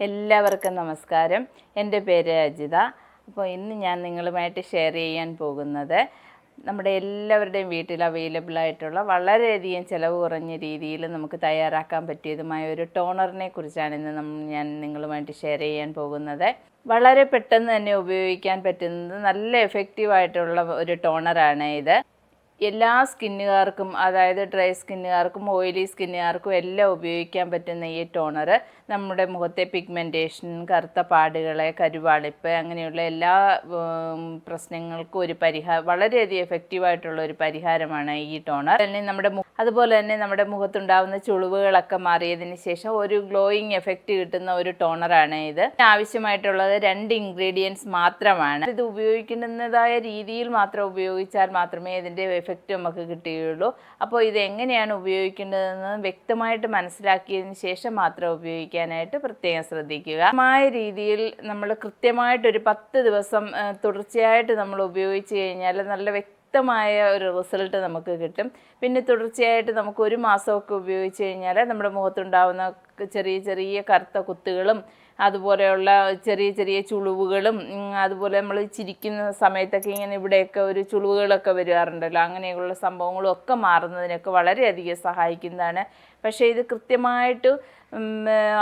എല്ലാവർക്കും നമസ്കാരം. എന്റെ പേര് അജിത. അപ്പോൾ ഇന്ന് ഞാൻ നിങ്ങളുമായിട്ട് ഷെയർ ചെയ്യാൻ പോകുന്നത് നമ്മുടെ എല്ലാവരുടെയും വീട്ടിൽ അവൈലബിൾ ആയിട്ടുള്ള വളരെയധികം ചിലവ് കുറഞ്ഞ രീതിയിൽ നമുക്ക് തയ്യാറാക്കാൻ പറ്റിയതുമായ ഒരു ടോണറിനെ കുറിച്ചാണ് ഇന്ന് ഞാൻ നിങ്ങളുമായിട്ട് ഷെയർ ചെയ്യാൻ പോകുന്നത്. വളരെ പെട്ടെന്ന് തന്നെ ഉപയോഗിക്കാൻ പറ്റുന്നത് നല്ല എഫക്റ്റീവ് ആയിട്ടുള്ള ഒരു ടോണറാണ് ഇത്. എല്ലാ സ്കിന്നുകാർക്കും അതായത് ഡ്രൈ സ്കിന്നുകാർക്കും ഓയിലി സ്കിന്നുകാർക്കും എല്ലാം ഉപയോഗിക്കാൻ പറ്റുന്ന ഈ ടോണർ നമ്മുടെ മുഖത്തെ പിഗ്മെന്റേഷൻ കറുത്ത പാടുകളെ കരുവാളിപ്പ് അങ്ങനെയുള്ള എല്ലാ പ്രശ്നങ്ങൾക്കും ഒരു പരിഹാരം വളരെയധികം എഫക്റ്റീവായിട്ടുള്ള ഒരു പരിഹാരമാണ് ഈ ടോണർ. അല്ലെങ്കിൽ നമ്മുടെ അതുപോലെ തന്നെ നമ്മുടെ മുഖത്തുണ്ടാവുന്ന ചുളിവുകളൊക്കെ മാറിയതിന് ശേഷം ഒരു ഗ്ലോയിങ് എഫക്റ്റ് കിട്ടുന്ന ഒരു ടോണറാണ് ഇത്. ആവശ്യമായിട്ടുള്ളത് രണ്ട് ഇൻഗ്രീഡിയൻസ് മാത്രമാണ്. ഇത് ഉപയോഗിക്കുന്നതായ രീതിയിൽ മാത്രം ഉപയോഗിച്ചാൽ മാത്രമേ ഇതിന്റെ നമുക്ക് കിട്ടുകയുള്ളൂ അപ്പോൾ ഇത് എങ്ങനെയാണ് ഉപയോഗിക്കേണ്ടതെന്ന് വ്യക്തമായിട്ട് മനസ്സിലാക്കിയതിന് ശേഷം മാത്രം ഉപയോഗിക്കാനായിട്ട് പ്രത്യേകം ശ്രദ്ധിക്കുക. മായ രീതിയിൽ നമ്മൾ കൃത്യമായിട്ടൊരു പത്ത് ദിവസം തുടർച്ചയായിട്ട് നമ്മൾ ഉപയോഗിച്ച് കഴിഞ്ഞാൽ നല്ല വ്യക്തമായ ഒരു റിസൾട്ട് നമുക്ക് കിട്ടും. പിന്നെ തുടർച്ചയായിട്ട് നമുക്ക് ഒരു മാസമൊക്കെ ഉപയോഗിച്ച് കഴിഞ്ഞാൽ നമ്മുടെ മുഖത്തുണ്ടാവുന്ന ചെറിയ ചെറിയ കറുത്ത കുത്തുകളും അതുപോലെയുള്ള ചെറിയ ചെറിയ ചുളിവുകളും അതുപോലെ നമ്മൾ ചിരിക്കുന്ന സമയത്തൊക്കെ ഇങ്ങനെ ഇവിടെയൊക്കെ ഒരു ചുളിവുകളൊക്കെ വരാറുണ്ടല്ലോ. അങ്ങനെയുള്ള സംഭവങ്ങളും ഒക്കെ മാറുന്നതിനൊക്കെ വളരെയധികം സഹായിക്കുന്നതാണ്. പക്ഷേ ഇത് കൃത്യമായിട്ട്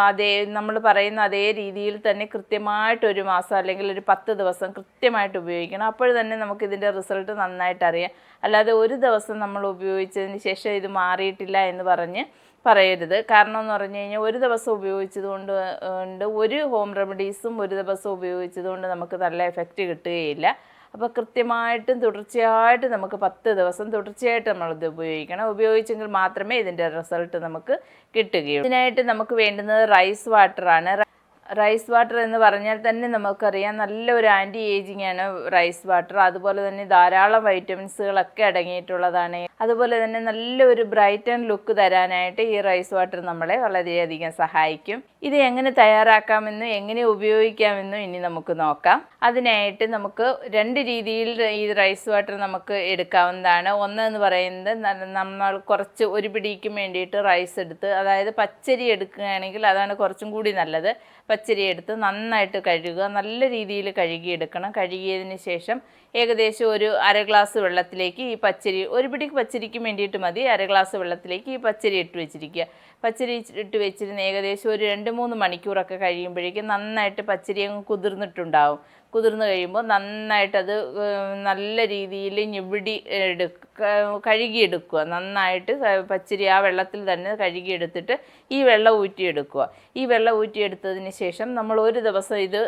അതേ നമ്മൾ പറയുന്ന അതേ രീതിയിൽ തന്നെ കൃത്യമായിട്ട് ഒരു മാസം അല്ലെങ്കിൽ ഒരു പത്ത് ദിവസം കൃത്യമായിട്ട് ഉപയോഗിക്കണം. അപ്പോൾ തന്നെ നമുക്ക് ഇതിന്റെ റിസൾട്ട് നന്നായിട്ട് അറിയാം. അല്ലാതെ ഒരു ദിവസം നമ്മൾ ഉപയോഗിച്ചതിന് ശേഷം ഇത് മാറിയിട്ടില്ല എന്ന് പറഞ്ഞ് പറയരുത്. കാരണം എന്ന് പറഞ്ഞു കഴിഞ്ഞാൽ ഒരു ദിവസം ഉപയോഗിച്ചത് കൊണ്ട് ഉണ്ട് ഒരു ഹോം റെമഡീസും ഒരു ദിവസം ഉപയോഗിച്ചത് കൊണ്ട് നമുക്ക് നല്ല എഫക്റ്റ് കിട്ടുകയില്ല. അപ്പോൾ കൃത്യമായിട്ടും തുടർച്ചയായിട്ട് നമുക്ക് പത്ത് ദിവസം തുടർച്ചയായിട്ട് നമ്മളിത് ഉപയോഗിക്കണം. ഉപയോഗിച്ചെങ്കിൽ മാത്രമേ ഇതിന്റെ റിസൾട്ട് നമുക്ക് കിട്ടുകയുള്ളൂ. ഇതിനായിട്ട് നമുക്ക് വേണ്ടുന്നത് റൈസ് വാട്ടറാണ് റൈസ് വാട്ടർ എന്ന് പറഞ്ഞാൽ തന്നെ നമുക്കറിയാം നല്ലൊരു ആന്റി ഏജിങ് ആണ് റൈസ് വാട്ടർ. അതുപോലെ തന്നെ ധാരാളം വൈറ്റമിൻസുകളൊക്കെ അടങ്ങിയിട്ടുള്ളതാണ്. അതുപോലെ തന്നെ നല്ലൊരു ബ്രൈറ്റ് ആൻഡ് ലുക്ക് തരാനായിട്ട് ഈ റൈസ് വാട്ടർ നമ്മളെ വളരെയധികം സഹായിക്കും. ഇത് എങ്ങനെ തയ്യാറാക്കാമെന്നും എങ്ങനെ ഉപയോഗിക്കാമെന്നും ഇനി നമുക്ക് നോക്കാം. അതിനായിട്ട് നമുക്ക് രണ്ട് രീതിയിൽ ഈ റൈസ് വാട്ടർ നമുക്ക് എടുക്കാവുന്നതാണ്. ഒന്ന് എന്ന് പറയുന്നത് നമ്മൾ കുറച്ച് ഒരു പിടിക്കും വേണ്ടിയിട്ട് റൈസ് എടുത്ത് അതായത് പച്ചരി എടുക്കുകയാണെങ്കിൽ അതാണ് കുറച്ചും കൂടി നല്ലത്. പച്ചരി എടുത്ത് നന്നായിട്ട് കഴുകുക നല്ല രീതിയിൽ കഴുകിയെടുക്കണം. കഴുകിയതിന് ശേഷം ഏകദേശം ഒരു അര ഗ്ലാസ് വെള്ളത്തിലേക്ക് ഈ പച്ചരി ഒരു പിടി പച്ചരിക്ക് വേണ്ടിയിട്ട് മതി. അര ഗ്ലാസ് വെള്ളത്തിലേക്ക് ഈ പച്ചരി ഇട്ട് വെച്ചിരിക്കുക. പച്ചരി ഇട്ട് വെച്ചിരുന്ന ഏകദേശം ഒരു രണ്ട് മൂന്ന് മണിക്കൂറൊക്കെ കഴിയുമ്പോഴേക്കും നന്നായിട്ട് പച്ചരി അങ്ങ് കുതിർന്നിട്ടുണ്ടാവും. കുതിർന്ന് കഴിയുമ്പോൾ നന്നായിട്ടത് നല്ല രീതിയിൽ ഞെവിടി എടുക്ക കഴുകിയെടുക്കുക. നന്നായിട്ട് പച്ചരി ആ വെള്ളത്തിൽ തന്നെ കഴുകിയെടുത്തിട്ട് ഈ വെള്ളം ഊറ്റിയെടുക്കുക. ഈ വെള്ളം ഊറ്റിയെടുത്തതിന് ശേഷം നമ്മൾ ഒരു ദിവസം ഇത്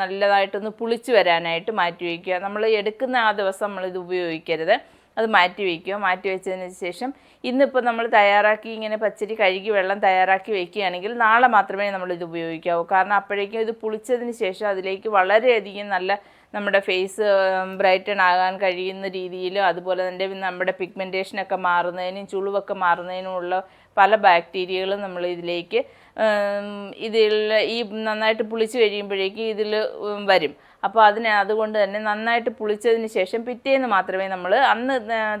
നല്ലതായിട്ടൊന്ന് പുളിച്ച് വരാനായിട്ട് മാറ്റി വയ്ക്കുക. നമ്മൾ എടുക്കുന്ന ആ ദിവസം നമ്മളിത് ഉപയോഗിക്കരുത്. അത് മാറ്റി വയ്ക്കുക മാറ്റി വെച്ചതിന് ശേഷം ഇന്നിപ്പോൾ നമ്മൾ തയ്യാറാക്കി ഇങ്ങനെ പച്ചരി കഴുകി വെള്ളം തയ്യാറാക്കി വയ്ക്കുകയാണെങ്കിൽ നാളെ മാത്രമേ നമ്മൾ ഇത് ഉപയോഗിക്കാവൂ. കാരണം അപ്പോഴേക്കും ഇത് പുളിച്ചതിന് ശേഷം അതിലേക്ക് വളരെയധികം നല്ല നമ്മുടെ ഫേസ് ബ്രൈറ്റൺ ആകാൻ കഴിയുന്ന രീതിയിലും അതുപോലെ തന്നെ നമ്മുടെ പിഗ്മെന്റേഷനൊക്കെ മാറുന്നതിനും ചുളിവൊക്കെ മാറുന്നതിനുമുള്ള പല ബാക്ടീരിയകളും നമ്മൾ ഇതിലേക്ക് ഇതിൽ ഈ നന്നായിട്ട് പുളിച്ച് കഴിയുമ്പോഴേക്ക് ഇതിൽ വരും. അപ്പോൾ അതിനെ അതുകൊണ്ട് തന്നെ നന്നായിട്ട് പുളിച്ചതിന് ശേഷം പിറ്റേന്ന് മാത്രമേ നമ്മൾ അന്ന്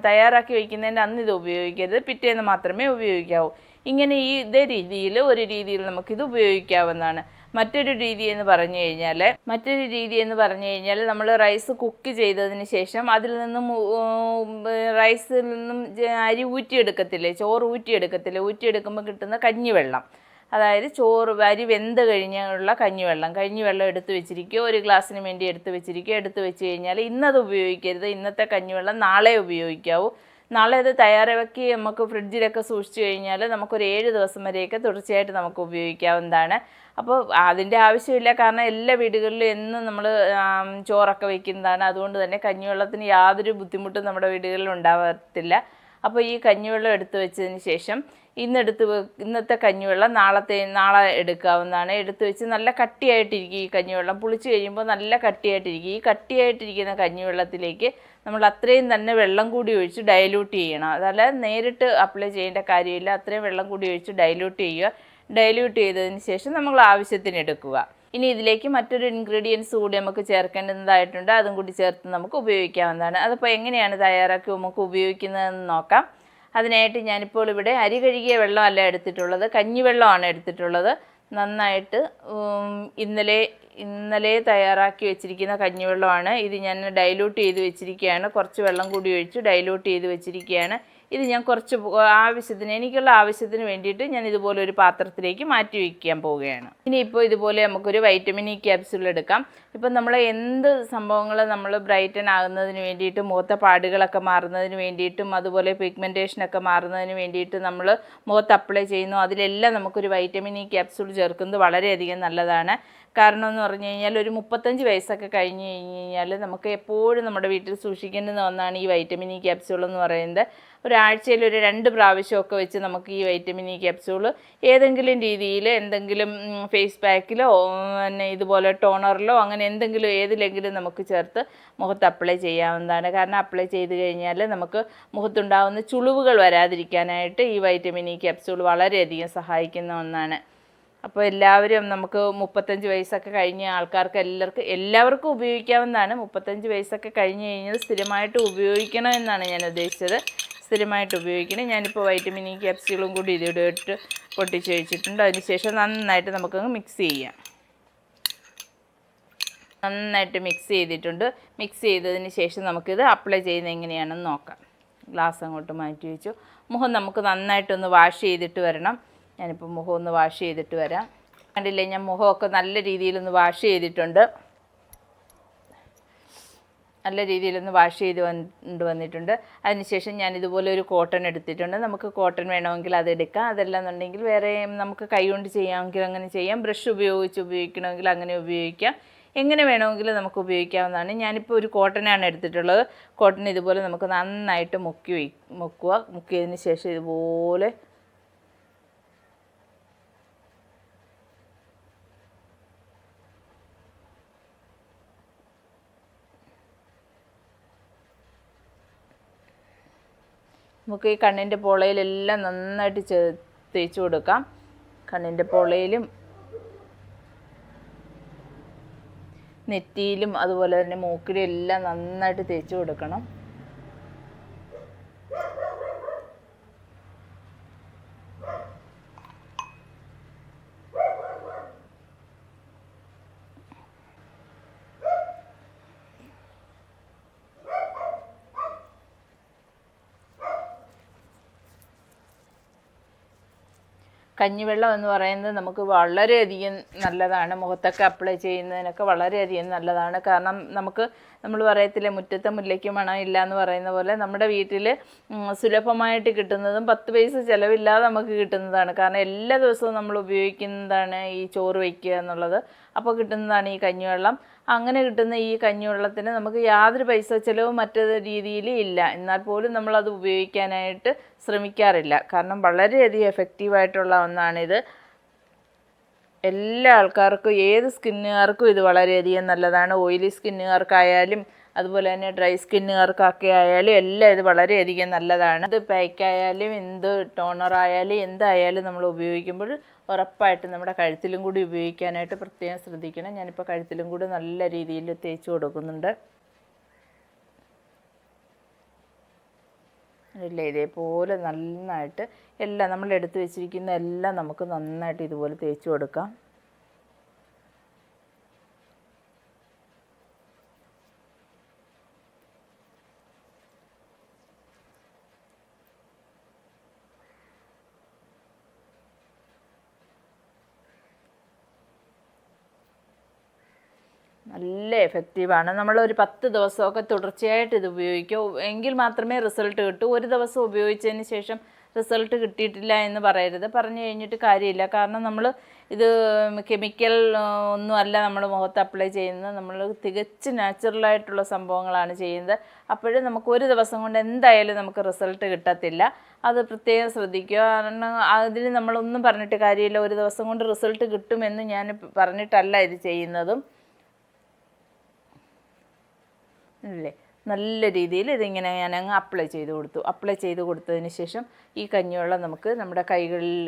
തയ്യാറാക്കി വയ്ക്കുന്നതിന്റെ അന്ന് ഇത് ഉപയോഗിക്കരുത്. പിറ്റേന്ന് മാത്രമേ ഉപയോഗിക്കാവൂ. ഇങ്ങനെ ഈ ഇതേ രീതിയിൽ ഒരു രീതിയിൽ നമുക്കിത് ഉപയോഗിക്കാവുന്നതാണ്. മറ്റൊരു രീതി എന്ന് പറഞ്ഞു കഴിഞ്ഞാൽ മറ്റൊരു രീതി എന്ന് പറഞ്ഞു കഴിഞ്ഞാൽ നമ്മൾ റൈസ് കുക്ക് ചെയ്തതിന് ശേഷം അതിൽ നിന്നും റൈസിൽ നിന്നും അരി ഊറ്റിയെടുക്കത്തില്ലേ? ചോറ് ഊറ്റിയെടുക്കത്തില്ലേ? ഊറ്റിയെടുക്കുമ്പോൾ കിട്ടുന്ന കഞ്ഞിവെള്ളം. അതായത് ചോറ് അരി വെന്ത് കഴിഞ്ഞുള്ള കഞ്ഞിവെള്ളം. കഞ്ഞിവെള്ളം എടുത്തു വെച്ചിരിക്കുക ഒരു ഗ്ലാസ്സിന് വേണ്ടി എടുത്തു വെച്ചിരിക്കുക. എടുത്തു വെച്ച് കഴിഞ്ഞാൽ ഇന്നത് ഉപയോഗിക്കരുത്. ഇന്നത്തെ കഞ്ഞിവെള്ളം നാളെ ഉപയോഗിക്കാവൂ. നാളെ അത് തയ്യാറാക്കി നമുക്ക് ഫ്രിഡ്ജിലൊക്കെ സൂക്ഷിച്ചു കഴിഞ്ഞാൽ നമുക്കൊരു ഏഴ് ദിവസം വരെയൊക്കെ തുടർച്ചയായിട്ട് നമുക്ക് ഉപയോഗിക്കാവുന്നതാണ്. അപ്പോൾ അതിന്റെ ആവശ്യമില്ല. കാരണം എല്ലാ വീടുകളിലും എന്നും നമ്മൾ ചോറൊക്കെ വയ്ക്കുന്നതാണ് അതുകൊണ്ട് തന്നെ കഞ്ഞിവെള്ളത്തിന് യാതൊരു ബുദ്ധിമുട്ടും നമ്മുടെ വീടുകളിൽ ഉണ്ടാകത്തില്ല അപ്പോൾ ഈ കഞ്ഞിവെള്ളം എടുത്തു വെച്ചതിന് ശേഷം ഇന്നെടുത്ത് ഇന്നത്തെ കഞ്ഞിവെള്ളം നാളത്തെ നാളെ എടുക്കാവുന്നതാണ്. എടുത്ത് വെച്ച് നല്ല കട്ടിയായിട്ടിരിക്കും ഈ കഞ്ഞിവെള്ളം. പുളിച്ച് കഴിയുമ്പോൾ നല്ല കട്ടിയായിട്ടിരിക്കും. ഈ കട്ടിയായിട്ടിരിക്കുന്ന കഞ്ഞിവെള്ളത്തിലേക്ക് നമ്മൾ അത്രയും തന്നെ വെള്ളം കൂടി ഒഴിച്ച് ഡയലൂട്ട് ചെയ്യണം. അതല്ല നേരിട്ട് അപ്ലൈ ചെയ്യേണ്ട കാര്യമില്ല. അത്രയും വെള്ളം കൂടി ഒഴിച്ച് ഡയലൂട്ട് ചെയ്യുക. ഡയലൂട്ട് ചെയ്തതിന് ശേഷം നമ്മൾ ആവശ്യത്തിന് എടുക്കുക. ഇനി ഇതിലേക്ക് മറ്റൊരു ഇൻഗ്രീഡിയൻസ് കൂടി നമുക്ക് ചേർക്കേണ്ടതായിട്ടുണ്ട്. അതും കൂടി ചേർത്ത് നമുക്ക് ഉപയോഗിക്കാവുന്നതാണ്. അതിപ്പോൾ എങ്ങനെയാണ് തയ്യാറാക്കി നമുക്ക് ഉപയോഗിക്കുന്നതെന്ന് നോക്കാം. അതിനായിട്ട് ഞാനിപ്പോൾ ഇവിടെ അരി കഴുകിയ വെള്ളമല്ല എടുത്തിട്ടുള്ളത് കഞ്ഞിവെള്ളമാണ് എടുത്തിട്ടുള്ളത്. നന്നായിട്ട് ഇന്നലെ ഇന്നലെ തയ്യാറാക്കി വെച്ചിരിക്കുന്ന കഞ്ഞിവെള്ളമാണ്. ഇത് ഞാൻ ഡൈലൂട്ട് ചെയ്ത് വെച്ചിരിക്കുകയാണ്. കുറച്ച് വെള്ളം കൂടി ഒഴിച്ച് ഡൈലൂട്ട് ചെയ്ത് വെച്ചിരിക്കുകയാണ്. ഇത് ഞാൻ കുറച്ച് ആവശ്യത്തിന് എനിക്കുള്ള ആവശ്യത്തിന് വേണ്ടിയിട്ട് ഞാൻ ഇതുപോലെ ഒരു പാത്രത്തിലേക്ക് മാറ്റി വയ്ക്കാൻ പോവുകയാണ്. ഇനി ഇനിയിപ്പോൾ ഇതുപോലെ നമുക്കൊരു വൈറ്റമിൻ ഇ ക്യാപ്സ്യൂൾ എടുക്കാം. ഇപ്പം നമ്മൾ എന്ത് സംഭവങ്ങൾ നമ്മൾ ബ്രൈറ്റൻ ആകുന്നതിന് വേണ്ടിയിട്ട് മുഖത്തെ പാടുകളൊക്കെ മാറുന്നതിന് വേണ്ടിയിട്ടും അതുപോലെ പിഗ്മെന്റേഷനൊക്കെ മാറുന്നതിന് വേണ്ടിയിട്ട് നമ്മൾ മുഖത്ത് അപ്ലൈ ചെയ്യുന്നു. അതിലെല്ലാം നമുക്കൊരു വൈറ്റമിൻ ഇ ക്യാപ്സ്യൂൾ ചേർക്കുന്നത് വളരെയധികം നല്ലതാണ്. കാരണം എന്ന് പറഞ്ഞു കഴിഞ്ഞാൽ ഒരു മുപ്പത്തഞ്ച് വയസ്സൊക്കെ കഴിഞ്ഞ് കഴിഞ്ഞ് കഴിഞ്ഞാൽ നമുക്ക് എപ്പോഴും നമ്മുടെ വീട്ടിൽ സൂക്ഷിക്കേണ്ടുന്ന ഒന്നാണ് ഈ വൈറ്റമിൻ ഇ ക്യാപ്സ്യൂൾ എന്ന് പറയുന്നത്. ഒരാഴ്ചയിൽ ഒരു രണ്ട് പ്രാവശ്യമൊക്കെ വെച്ച് നമുക്ക് ഈ വൈറ്റമിൻ ഇ ക്യാപ്സ്യൂൾ ഏതെങ്കിലും രീതിയിൽ എന്തെങ്കിലും ഫേസ് പാക്കിലോ പിന്നെ ഇതുപോലെ ടോണറിലോ അങ്ങനെ എന്തെങ്കിലും ഏതിലെങ്കിലും നമുക്ക് ചേർത്ത് മുഖത്ത് അപ്ലൈ ചെയ്യാവുന്നതാണ്. കാരണം അപ്ലൈ ചെയ്ത് കഴിഞ്ഞാൽ നമുക്ക് മുഖത്തുണ്ടാകുന്ന ചുളിവുകൾ വരാതിരിക്കാനായിട്ട് ഈ വൈറ്റമിൻ ഇ ക്യാപ്സ്യൂൾ വളരെയധികം സഹായിക്കുന്ന ഒന്നാണ്. അപ്പോൾ എല്ലാവരും നമുക്ക് മുപ്പത്തഞ്ച് വയസ്സൊക്കെ കഴിഞ്ഞ ആൾക്കാർക്ക് എല്ലാവർക്കും എല്ലാവർക്കും ഉപയോഗിക്കാവുന്നതാണ്. മുപ്പത്തഞ്ച് വയസ്സൊക്കെ കഴിഞ്ഞ് കഴിഞ്ഞാൽ സ്ഥിരമായിട്ട് ഉപയോഗിക്കണം എന്നാണ് ഞാൻ ഉദ്ദേശിച്ചത്. സ്ഥിരമായിട്ട് ഉപയോഗിക്കണം. ഞാനിപ്പോൾ വൈറ്റമിൻ ഇ ക്യാപ്സ്യൂളും കൂടി ഇതിവിടെ ഇട്ട് പൊട്ടിച്ച് വെച്ചിട്ടുണ്ട്. അതിനുശേഷം നന്നായിട്ട് നമുക്കങ്ങ് മിക്സ് ചെയ്യാം. നന്നായിട്ട് മിക്സ് ചെയ്തിട്ടുണ്ട്. മിക്സ് ചെയ്തതിന് ശേഷം നമുക്കിത് അപ്ലൈ ചെയ്യുന്നത് എങ്ങനെയാണെന്ന് നോക്കാം. ഗ്ലാസ് അങ്ങോട്ട് മാറ്റി വെച്ചു. മുഖം നമുക്ക് നന്നായിട്ടൊന്ന് വാഷ് ചെയ്തിട്ട് വരണം. ഞാനിപ്പോൾ മുഖം ഒന്ന് വാഷ് ചെയ്തിട്ട് വരാം. കണ്ടില്ലേ ഞാൻ മുഖമൊക്കെ നല്ല രീതിയിലൊന്ന് വാഷ് ചെയ്തിട്ടുണ്ട്. നല്ല രീതിയിലൊന്ന് വാഷ് ചെയ്ത് കൊണ്ട് വന്നിട്ടുണ്ട്. അതിനുശേഷം ഞാൻ ഇതുപോലെ ഒരു കോട്ടൺ എടുത്തിട്ടുണ്ട്. നമുക്ക് കോട്ടൺ വേണമെങ്കിൽ അത് എടുക്കാം. അതല്ല എന്നുണ്ടെങ്കിൽ വേറെ നമുക്ക് കൈകൊണ്ട് ചെയ്യാമെങ്കിൽ അങ്ങനെ ചെയ്യാം. ബ്രഷ് ഉപയോഗിച്ച് ഉപയോഗിക്കണമെങ്കിൽ അങ്ങനെ ഉപയോഗിക്കാം. എങ്ങനെ വേണമെങ്കിലും നമുക്ക് ഉപയോഗിക്കാവുന്നതാണ്. ഞാനിപ്പോൾ ഒരു കോട്ടനാണ് എടുത്തിട്ടുള്ളത്. കോട്ടൺ ഇതുപോലെ നമുക്ക് നന്നായിട്ട് മുക്കി മുക്കുക. മുക്കിയതിന് ശേഷം ഇതുപോലെ നമുക്ക് ഈ കണ്ണിന്റെ പൊളയിലെല്ലാം നന്നായിട്ട് ചേ തേച്ച് കൊടുക്കാം. കണ്ണിന്റെ പൊളയിലും നെറ്റിയിലും അതുപോലെ തന്നെ മൂക്കിലും എല്ലാം നന്നായിട്ട് തേച്ച് കൊടുക്കണം. കഞ്ഞിവെള്ളം എന്ന് പറയുന്നത് നമുക്ക് വളരെയധികം നല്ലതാണ്. മുഖത്തൊക്കെ അപ്ലൈ ചെയ്യുന്നതിനൊക്കെ വളരെയധികം നല്ലതാണ്. കാരണം നമുക്ക് നമ്മൾ പറയത്തില്ലേ മുറ്റത്തെ മുല്ലയ്ക്ക് മണം ഇല്ല എന്ന് പറയുന്ന പോലെ നമ്മുടെ വീട്ടിൽ സുലഭമായിട്ട് കിട്ടുന്നതും പത്ത് പൈസ ചിലവില്ലാതെ നമുക്ക് കിട്ടുന്നതാണ്. കാരണം എല്ലാ ദിവസവും നമ്മൾ ഉപയോഗിക്കുന്നതാണ് ഈ ചോറ് വയ്ക്കുക എന്നുള്ളത്. അപ്പോൾ കിട്ടുന്നതാണ് ഈ കഞ്ഞിവെള്ളം. അങ്ങനെ കിട്ടുന്ന ഈ കഞ്ഞിവെള്ളത്തിന് നമുക്ക് യാതൊരു പൈസ ചിലവും മറ്റു രീതിയിൽ ഇല്ല. എന്നാൽ പോലും നമ്മളത് ഉപയോഗിക്കാനായിട്ട് ശ്രമിക്കാറില്ല. കാരണം വളരെയധികം എഫക്റ്റീവായിട്ടുള്ള ഒന്നാണിത്. എല്ലാ ആൾക്കാർക്കും ഏത് സ്കിന്നുകാർക്കും ഇത് വളരെയധികം നല്ലതാണ്. ഓയിലി സ്കിന്നുകാർക്കായാലും അതുപോലെ തന്നെ ഡ്രൈ സ്കിന്നുകാർക്കൊക്കെ ആയാലും എല്ലാം ഇത് വളരെയധികം നല്ലതാണ്. ഇത് പാക്കായാലും എന്ത് ടോണറായാലും എന്തായാലും നമ്മൾ ഉപയോഗിക്കുമ്പോൾ ഉറപ്പായിട്ടും നമ്മുടെ കഴുത്തിലും കൂടി ഉപയോഗിക്കാനായിട്ട് പ്രത്യേകം ശ്രദ്ധിക്കണം. ഞാനിപ്പോൾ കഴുത്തിലും കൂടി നല്ല രീതിയിൽ തേച്ച് കൊടുക്കുന്നുണ്ട്. ഇല്ല ഇതേപോലെ നന്നായിട്ട് എല്ലാം നമ്മൾ എടുത്ത് വെച്ചിരിക്കുന്ന എല്ലാം നമുക്ക് നന്നായിട്ട് ഇതുപോലെ തേച്ച് കൊടുക്കാം. നല്ല എഫക്റ്റീവാണ് ഒരു പത്ത് ദിവസമൊക്കെ തുടർച്ചയായിട്ട് ഇത് ഉപയോഗിക്കുക എങ്കിൽ മാത്രമേ റിസൾട്ട് കിട്ടൂ. ഒരു ദിവസം ഉപയോഗിച്ചതിന് ശേഷം റിസൾട്ട് കിട്ടിയിട്ടില്ല എന്ന് പറയരുത്. പറഞ്ഞു കഴിഞ്ഞിട്ട് കാര്യമില്ല. കാരണം നമ്മൾ ഇത് കെമിക്കൽ ഒന്നുമല്ല നമ്മൾ മുഖത്ത് അപ്ലൈ ചെയ്യുന്നത്. നമ്മൾ തികച്ച് നാച്ചുറലായിട്ടുള്ള സംഭവങ്ങളാണ് ചെയ്യുന്നത്. അപ്പോഴും നമുക്ക് ഒരു ദിവസം കൊണ്ട് എന്തായാലും നമുക്ക് റിസൾട്ട് കിട്ടത്തില്ല. അത് പ്രത്യേകം ശ്രദ്ധിക്കുക. കാരണം അതിന് നമ്മളൊന്നും പറഞ്ഞിട്ട് കാര്യമില്ല. ഒരു ദിവസം കൊണ്ട് റിസൾട്ട് കിട്ടുമെന്ന് ഞാൻ പറഞ്ഞിട്ടല്ല ഇത് ചെയ്യുന്നതും. അല്ലേ നല്ല രീതിയിൽ ഇതിങ്ങനെ ഞാൻ അങ്ങ് അപ്ലൈ ചെയ്ത് കൊടുത്തു. അപ്ലൈ ചെയ്ത് കൊടുത്തതിന് ശേഷം ഈ കഞ്ഞിവെള്ളം നമുക്ക് നമ്മുടെ കൈകളിൽ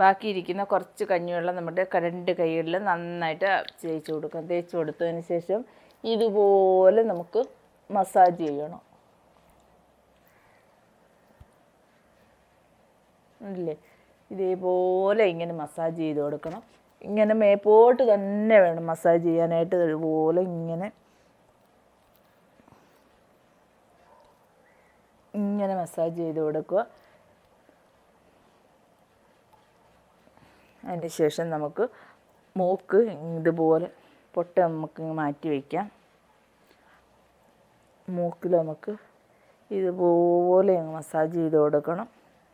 ബാക്കിയിരിക്കുന്ന കുറച്ച് കഞ്ഞിവെള്ളം നമ്മുടെ രണ്ട് കൈകളിൽ നന്നായിട്ട് തേച്ച് കൊടുക്കാം. തേച്ച് കൊടുത്തതിന് ശേഷം ഇതുപോലെ നമുക്ക് മസാജ് ചെയ്യണം. ഇല്ലേ? ഇതേപോലെ ഇങ്ങനെ മസാജ് ചെയ്ത് കൊടുക്കണം. ഇങ്ങനെ മേപ്പോട്ട് തന്നെ വേണം മസാജ് ചെയ്യാനായിട്ട് ഇതുപോലെ ഇങ്ങനെ. ഇങ്ങനെ മസാജ് ചെയ്ത് കൊടുക്കുക. അതിന് ശേഷം നമുക്ക് മൂക്ക് ഇതുപോലെ പൊട്ട് നമുക്ക് മാറ്റി വയ്ക്കാം. മൂക്കിൽ നമുക്ക് ഇതുപോലെ മസാജ് ചെയ്ത് കൊടുക്കണം.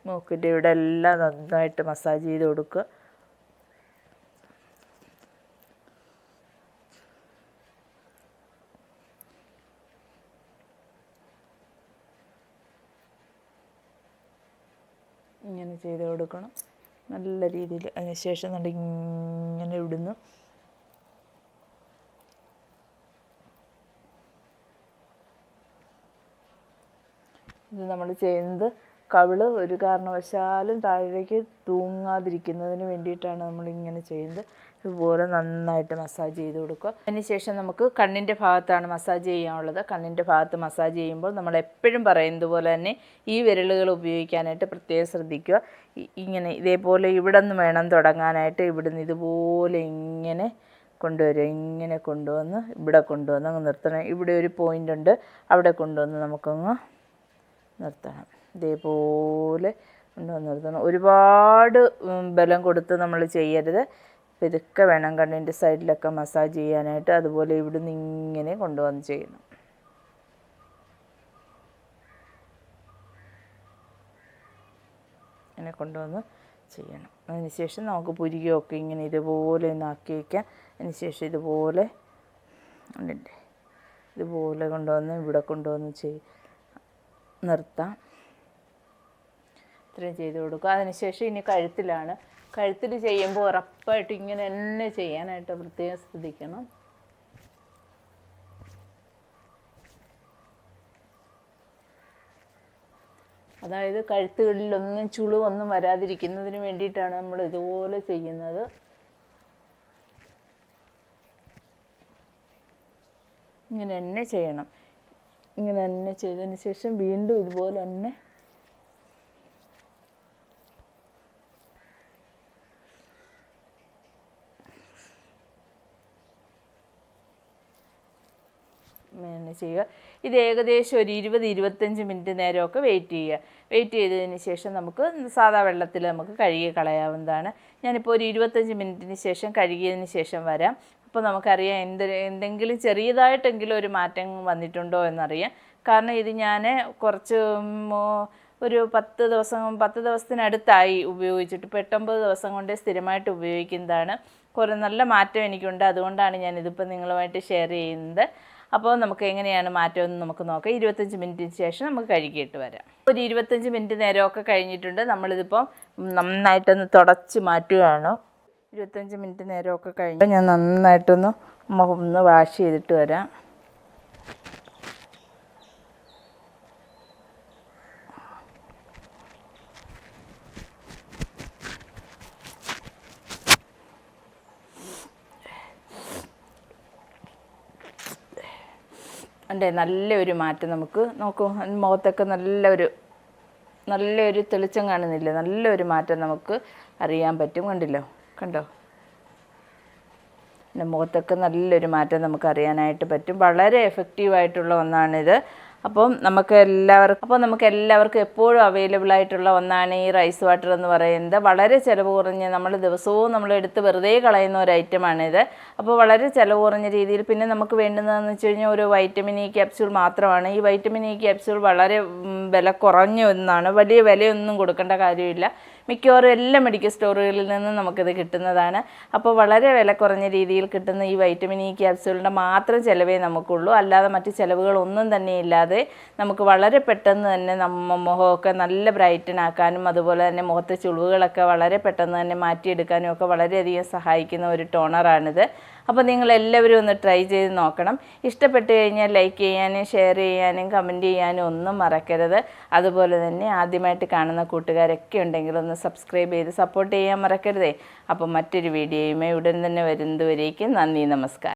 മൂക്കിന്റെ ഇവിടെ എല്ലാം നന്നായിട്ട് മസാജ് ചെയ്ത് കൊടുക്കുക. ഇങ്ങനെ ചെയ്ത് കൊടുക്കണം. നല്ല രീതിയിൽ അതിന് ശേഷം നല്ല ഇങ്ങനെ ഇടുന്നു. ഇത് നമ്മൾ ചെയ്യുന്നത് കവിൾ ഒരു കാരണവശാലും താഴേക്ക് തൂങ്ങാതിരിക്കുന്നതിന് വേണ്ടിയിട്ടാണ് നമ്മൾ ഇങ്ങനെ ചെയ്യുന്നത്. ഇതുപോലെ നന്നായിട്ട് മസാജ് ചെയ്ത് കൊടുക്കുക. അതിനുശേഷം നമുക്ക് കണ്ണിന്റെ ഭാഗത്താണ് മസാജ് ചെയ്യാനുള്ളത്. കണ്ണിന്റെ ഭാഗത്ത് മസാജ് ചെയ്യുമ്പോൾ നമ്മൾ എപ്പോഴും പറയുന്നത് പോലെ തന്നെ ഈ വിരലുകൾ ഉപയോഗിക്കാനായിട്ട് പ്രത്യേകം ശ്രദ്ധിക്കുക. ഇങ്ങനെ ഇതേപോലെ ഇവിടെ നിന്ന് വേണം തുടങ്ങാനായിട്ട് ഇവിടുന്ന് ഇതുപോലെ ഇങ്ങനെ കൊണ്ടുവരിക. ഇങ്ങനെ കൊണ്ടുവന്ന് ഇവിടെ കൊണ്ടുവന്ന് അങ്ങ് നിർത്തണം. ഇവിടെ ഒരു പോയിന്റ് ഉണ്ട്. അവിടെ കൊണ്ടുവന്ന് നമുക്കങ്ങ് നിർത്തണം. ഇതേപോലെ കൊണ്ടുവന്ന് നിർത്തണം. ഒരുപാട് ബലം കൊടുത്ത് നമ്മൾ ചെയ്യരുത്. ഇതൊക്കെ വേണം കണ്ണിന്റെ സൈഡിലൊക്കെ മസാജ് ചെയ്യാനായിട്ട്. അതുപോലെ ഇവിടുന്ന് ഇങ്ങനെ കൊണ്ടുവന്ന് ചെയ്യണം. ഇങ്ങനെ കൊണ്ടുവന്ന് ചെയ്യണം. അതിനുശേഷം നമുക്ക് പുരികയൊക്കെ ഇങ്ങനെ ഇതുപോലെ ഒന്ന് ആക്കി വയ്ക്കാം അതിനുശേഷം ഇതുപോലെ ഉണ്ടല്ലേ? ഇതുപോലെ കൊണ്ടുവന്ന് ഇവിടെ കൊണ്ടുവന്ന് ചെയ് നിർത്താം. ഇത്രയും ചെയ്ത് കൊടുക്കുക അതിനുശേഷം ഇനി കഴുത്തിലാണ്. കഴുത്തിൽ ചെയ്യുമ്പോൾ ഉറപ്പായിട്ട് ഇങ്ങനെ തന്നെ ചെയ്യാനായിട്ട് പ്രത്യേകം ശ്രദ്ധിക്കണം. അതായത് കഴുത്തുകളിലൊന്നും ചുളിവൊന്നും വരാതിരിക്കുന്നതിന് വേണ്ടിയിട്ടാണ് നമ്മൾ ഇതുപോലെ ചെയ്യുന്നത്. ഇങ്ങനെ തന്നെ ചെയ്യണം. ഇങ്ങനെ തന്നെ ചെയ്തതിന് ശേഷം വീണ്ടും ഇതുപോലെ തന്നെ അങ്ങനെ ചെയ്യുക. ഇത് ഏകദേശം ഒരു ഇരുപത് ഇരുപത്തഞ്ച് മിനിറ്റ് നേരമൊക്കെ വെയിറ്റ് ചെയ്യുക. വെയിറ്റ് ചെയ്തതിന് ശേഷം നമുക്ക് സാധാ വെള്ളത്തിൽ നമുക്ക് കഴുകി കളയാവുന്നതാണ്. ഞാനിപ്പോൾ ഒരു ഇരുപത്തഞ്ച് മിനിറ്റിന് ശേഷം കഴുകിയതിന് ശേഷം വരാം. അപ്പോൾ നമുക്കറിയാം എന്ത് എന്തെങ്കിലും ചെറിയതായിട്ടെങ്കിലും ഒരു മാറ്റം വന്നിട്ടുണ്ടോ എന്നറിയാം. കാരണം ഇത് ഞാൻ കുറച്ച് ഒരു പത്ത് ദിവസം പത്ത് ദിവസത്തിനടുത്തായി ഉപയോഗിച്ചിട്ട് ഇപ്പോൾ എട്ടൊമ്പത് ദിവസം കൊണ്ട് സ്ഥിരമായിട്ട് ഉപയോഗിക്കുന്നതാണ്. കുറേ നല്ല മാറ്റം എനിക്കുണ്ട്. അതുകൊണ്ടാണ് ഞാൻ ഇതിപ്പോൾ നിങ്ങളുമായിട്ട് ഷെയർ ചെയ്യുന്നത്. അപ്പോൾ നമുക്ക് എങ്ങനെയാണ് മാറ്റമെന്ന് നമുക്ക് നോക്കാം. ഇരുപത്തഞ്ച് മിനിറ്റിന് ശേഷം നമുക്ക് കഴുകിയിട്ട് വരാം. ഒരു ഇരുപത്തഞ്ച് മിനിറ്റ് നേരമൊക്കെ കഴിഞ്ഞിട്ടുണ്ട്. നമ്മളിതിപ്പം നന്നായിട്ടൊന്ന് തുടച്ച് മാറ്റുകയാണ്. ഇരുപത്തഞ്ച് മിനിറ്റ് നേരമൊക്കെ കഴിഞ്ഞ് ഞാൻ നന്നായിട്ടൊന്ന് ഒന്ന് വാഷ് ചെയ്തിട്ട് വരാം. ഉണ്ട് നല്ലൊരു മാറ്റം നമുക്ക്. നോക്കൂ മുഖത്തൊക്കെ നല്ലൊരു നല്ലൊരു തെളിച്ചം കാണുന്നില്ല? നല്ലൊരു മാറ്റം നമുക്ക് അറിയാൻ പറ്റും. കണ്ടില്ലോ? കണ്ടോ? മുഖത്തൊക്കെ നല്ലൊരു മാറ്റം നമുക്ക് അറിയാനായിട്ട് പറ്റും. വളരെ എഫക്റ്റീവായിട്ടുള്ള ഒന്നാണിത്. അപ്പം നമുക്ക് എല്ലാവർക്കും അപ്പോൾ നമുക്ക് എല്ലാവർക്കും എപ്പോഴും അവൈലബിൾ ആയിട്ടുള്ള ഒന്നാണ് ഈ റൈസ് വാട്ടർ എന്ന് പറയുന്നത്. വളരെ ചിലവ് കുറഞ്ഞ് നമ്മൾ ദിവസവും നമ്മൾ എടുത്ത് വെറുതെ കളയുന്ന ഒരു ഐറ്റമാണിത് അപ്പോൾ വളരെ ചിലവ് കുറഞ്ഞ രീതിയിൽ പിന്നെ നമുക്ക് വേണ്ടുന്നതെന്ന് വെച്ച് കഴിഞ്ഞാൽ ഒരു വൈറ്റമിൻ ഇ ക്യാപ്സ്യൂൾ മാത്രമാണ്. ഈ വൈറ്റമിൻ ഇ ക്യാപ്സ്യൂൾ വളരെ വില കുറഞ്ഞ ഒന്നാണ് വലിയ വിലയൊന്നും കൊടുക്കേണ്ട കാര്യമില്ല. മിക്കവാറും എല്ലാ മെഡിക്കൽ സ്റ്റോറുകളിൽ നിന്നും നമുക്കിത് കിട്ടുന്നതാണ്. അപ്പോൾ വളരെ വില കുറഞ്ഞ രീതിയിൽ കിട്ടുന്ന ഈ വൈറ്റമിൻ ഇ ക്യാപ്സ്യൂളിന്റെ മാത്രം ചിലവേ നമുക്കുള്ളൂ. അല്ലാതെ മറ്റ് ചിലവുകളൊന്നും തന്നെ ഇല്ലാതെ നമുക്ക് വളരെ പെട്ടെന്ന് തന്നെ നമ്മ മുഖമൊക്കെ നല്ല ബ്രൈറ്റൻ ആക്കാനും അതുപോലെ തന്നെ മുഖത്തെ ചുളിവുകളൊക്കെ വളരെ പെട്ടെന്ന് തന്നെ മാറ്റിയെടുക്കാനും ഒക്കെ വളരെയധികം സഹായിക്കുന്ന ഒരു ടോണറാണിത് അപ്പോൾ നിങ്ങളെല്ലാവരും ഒന്ന് ട്രൈ ചെയ്ത് നോക്കണം. ഇഷ്ടപ്പെട്ട് കഴിഞ്ഞാൽ ലൈക്ക് ചെയ്യാനും ഷെയർ ചെയ്യാനും കമന്റ് ചെയ്യാനും ഒന്നും മറക്കരുത്. അതുപോലെ തന്നെ ആദ്യമായിട്ട് കാണുന്ന കൂട്ടുകാരൊക്കെ ഉണ്ടെങ്കിൽ ഒന്ന് സബ്സ്ക്രൈബ് ചെയ്ത് സപ്പോർട്ട് ചെയ്യാൻ മറക്കരുതേ. അപ്പോൾ മറ്റൊരു വീഡിയോയുമായി ഉടൻ തന്നെ വരുന്നതുവരേക്കും നന്ദി നമസ്കാരം.